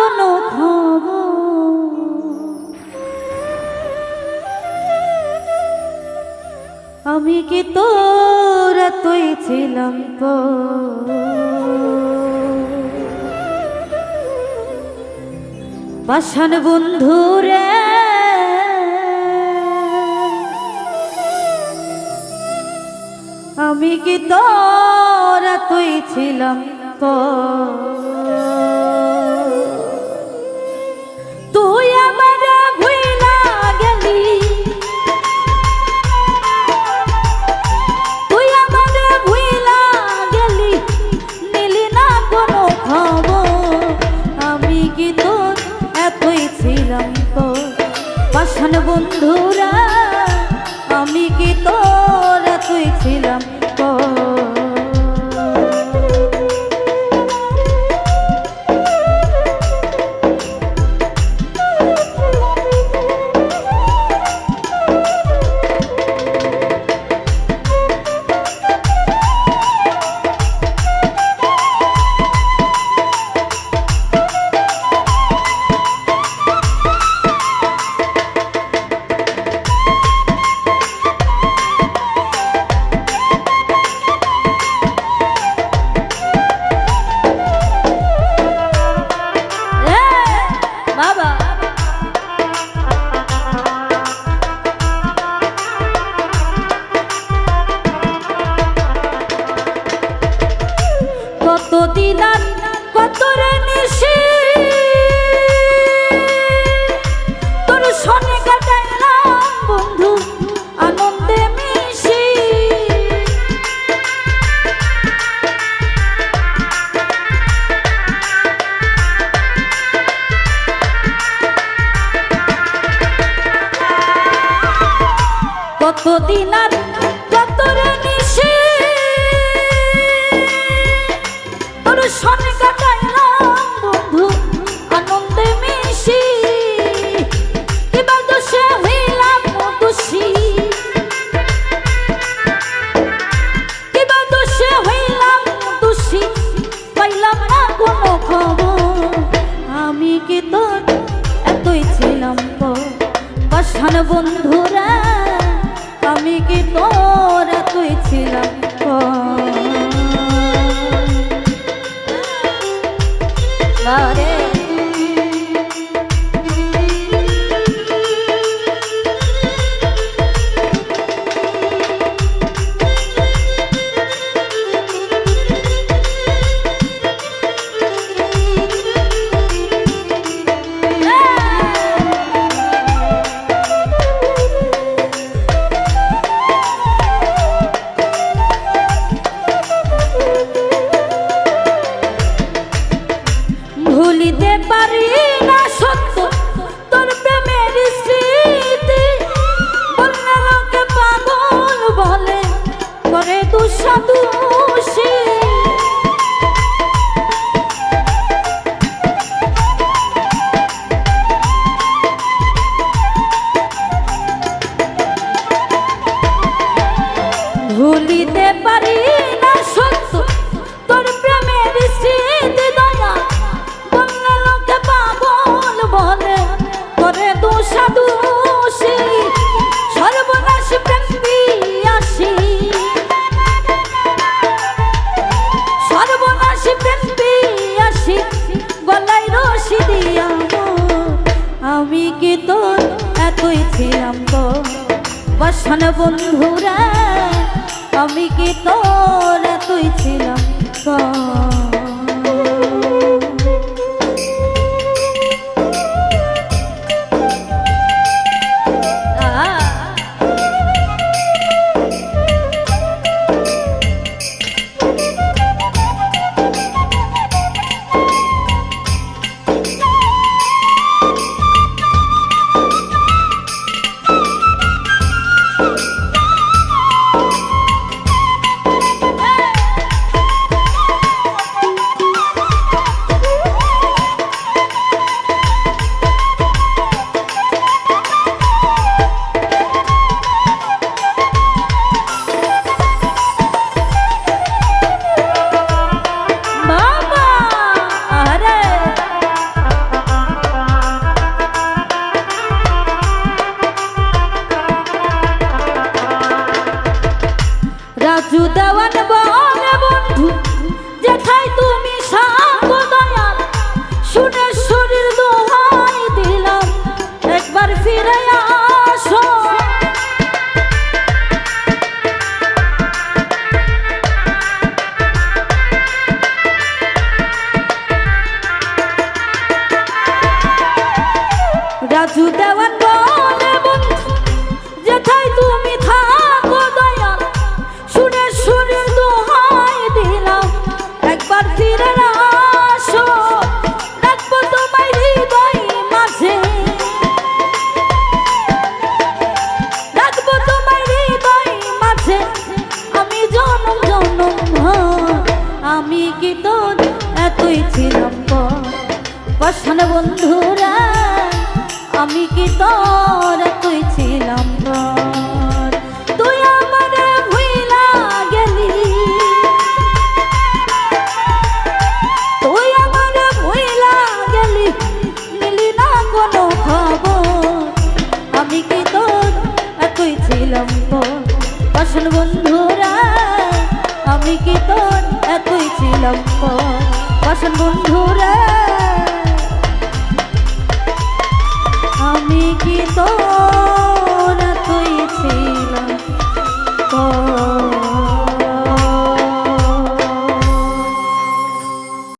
কোনো আমি কি তোর তুই ছিলাম তো বাসন বন্ধু রে আমি কি তোরা তুই ছিলাম তো বন্ধুরা। প্রাণ বন্ধুরা আমি কি তোরা তুই ছিলাম? দর্শন বন্ধুরা। বন্ধুরা আমি কি তোর তুই